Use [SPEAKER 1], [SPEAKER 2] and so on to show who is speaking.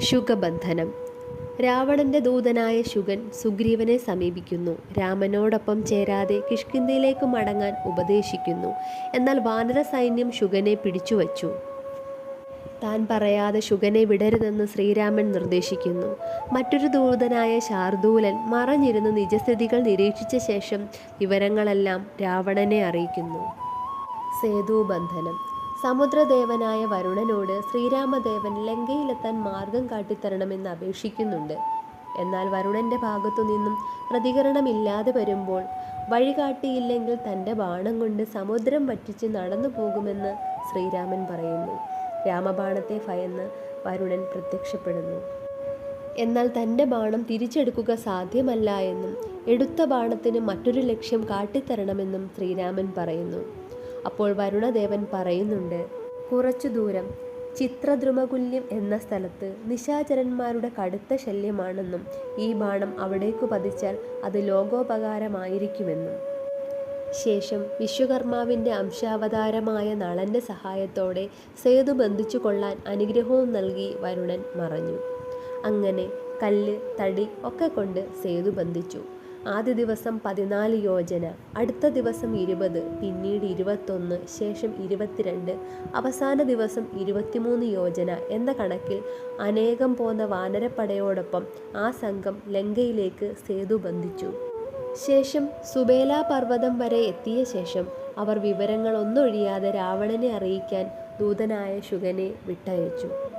[SPEAKER 1] ശുഗബന്ധനം. രാവണന്റെ ദൂതനായ ശുഗൻ സുഗ്രീവനെ സമീപിക്കുന്നു. രാമനോടൊപ്പം ചേരാതെ കിഷ്കിന്ധയിലേക്ക് മടങ്ങാൻ ഉപദേശിക്കുന്നു. എന്നാൽ വാനര സൈന്യം ശുഗനെ പിടിച്ചുവച്ചു. താൻ പറയാതെ ശുഗനെ വിടരുതെന്ന് ശ്രീരാമൻ നിർദ്ദേശിക്കുന്നു. മറ്റൊരു ദൂതനായ ശാർദൂലൻ മറഞ്ഞിരുന്ന് നിജസ്ഥിതികൾ നിരീക്ഷിച്ച ശേഷം വിവരങ്ങളെല്ലാം രാവണനെ അറിയിക്കുന്നു. സേതൂബന്ധനം. സമുദ്രദേവനായ വരുണനോട് ശ്രീരാമദേവൻ ലങ്കയിലെത്താൻ മാർഗം കാട്ടിത്തരണമെന്ന് അപേക്ഷിക്കുന്നുണ്ട്. എന്നാൽ വരുണന്റെ ഭാഗത്തു നിന്നും പ്രതികരണമില്ലാതെ വരുമ്പോൾ വഴികാട്ടിയില്ലെങ്കിൽ തന്റെ ബാണം കൊണ്ട് സമുദ്രം വറ്റിച്ച് നടന്നു പോകുമെന്ന് ശ്രീരാമൻ പറയുന്നു. രാമബാണത്തെ ഭയന്ന് വരുണൻ പ്രത്യക്ഷപ്പെടുന്നു. എന്നാൽ തന്റെ ബാണം തിരിച്ചെടുക്കുക സാധ്യമല്ല എന്നും എടുത്ത ബാണത്തിന് മറ്റൊരു ലക്ഷ്യം കാട്ടിത്തരണമെന്നും ശ്രീരാമൻ പറയുന്നു. അപ്പോൾ വരുണദേവൻ പറയുന്നുണ്ട് കുറച്ചു ദൂരം ചിത്രദ്രുമകുല്യം എന്ന സ്ഥലത്ത് നിശാചരന്മാരുടെ കടുത്ത ശല്യമാണെന്നും ഈ ബാണം അവിടേക്കു പതിച്ചാൽ അത് ലോകോപകാരമായിരിക്കുമെന്നും. ശേഷം വിശ്വകർമാവിന്റെ അംശാവതാരമായ നളന്റെ സഹായത്തോടെ സേതു ബന്ധിച്ചു കൊള്ളാൻ അനുഗ്രഹവും നൽകി വരുണൻ മറഞ്ഞു. അങ്ങനെ കല്ല് തടി ഒക്കെ കൊണ്ട് സേതു ബന്ധിച്ചു. ആദ്യ ദിവസം പതിനാല് യോജന അടുത്ത ദിവസം ഇരുപത് പിന്നീട് ഇരുപത്തൊന്ന് ശേഷം ഇരുപത്തിരണ്ട് അവസാന ദിവസം ഇരുപത്തിമൂന്ന് യോജന എന്ന കണക്കിൽ അനേകം പോന്ന വാനരപ്പടയോടൊപ്പം ആ സംഘം ലങ്കയിലേക്ക് സേതു ബന്ധിച്ചു. ശേഷം സുബേല പർവതം വരെ എത്തിയ ശേഷം അവർ വിവരങ്ങളൊന്നൊഴിയാതെ രാവണനെ അറിയിക്കാൻ ദൂതനായ ശുഗനെ വിട്ടയച്ചു.